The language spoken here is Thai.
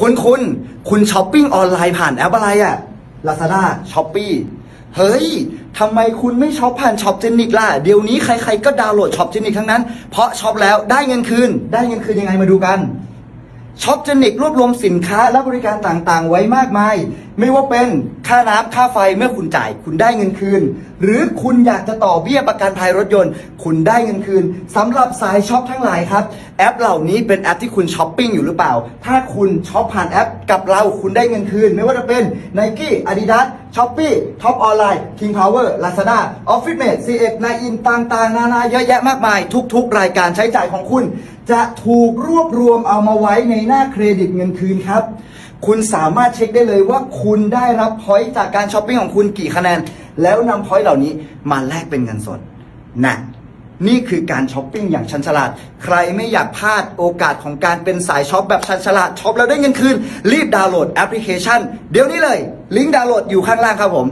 คุณคุณคุณช้อปปิ้งออนไลน์ผ่านแอปอะไรอะ Lazada Shopee เฮ้ยทำไมคุณไม่ช็อปผ่านช็อปเจนิกล่ะ เดี๋ยวนี้ใครๆก็ดาวน์โหลดช็อปเจนิกทั้งนั้น เพราะช็อปแล้วได้เงินคืน ได้เงินคืนยังไงมาดูกัน ช็อปเจนิกรวบรวมสินค้าและบริการต่างๆ ไว้มากมาย ไม่ว่าเป็นค่าน้ำค่าไฟเมื่อคุณจ่าย คุณได้เงินคืน หรือคุณอยากจะต่อเบี้ยประกันภัยรถยนต์ คุณได้เงินคืนสำหรับสายช็อปทั้งหลายครับแอปเหล่านี้เป็นแอปที่คุณช้อปปิ้งอยู่หรือเปล่า ถ้าคุณช็อปผ่านแอปกับเราคุณได้เงินคืน ไม่ว่าจะเป็น Nike Adidas Shopee Top Online King Power Lazada Office Mate CX นายอินต่างๆ นานาเยอะแยะมากมาย ทุกๆ รายการใช้จ่ายของคุณ จะถูกรวบรวมเอามาไว้ในหน้าเครดิตเงินคืนครับ คุณสามารถเช็คได้เลยว่าคุณได้รับพอยต์จากการช้อปปิ้งของคุณกี่คะแนน แล้วนำพอยต์เหล่านี้มาแลกเป็นเงินสดนะนี่คือการช้อปปิ้งอย่างชันฉลาด ใครไม่อยากพลาดโอกาสของการเป็นสายช็อปแบบชันฉลาดช็อปแล้วได้เงินคืน รีบดาวน์โหลดแอปพลิเคชัน เดี๋ยวนี้เลย ลิงก์ดาวน์โหลดอยู่ข้างล่างครับผม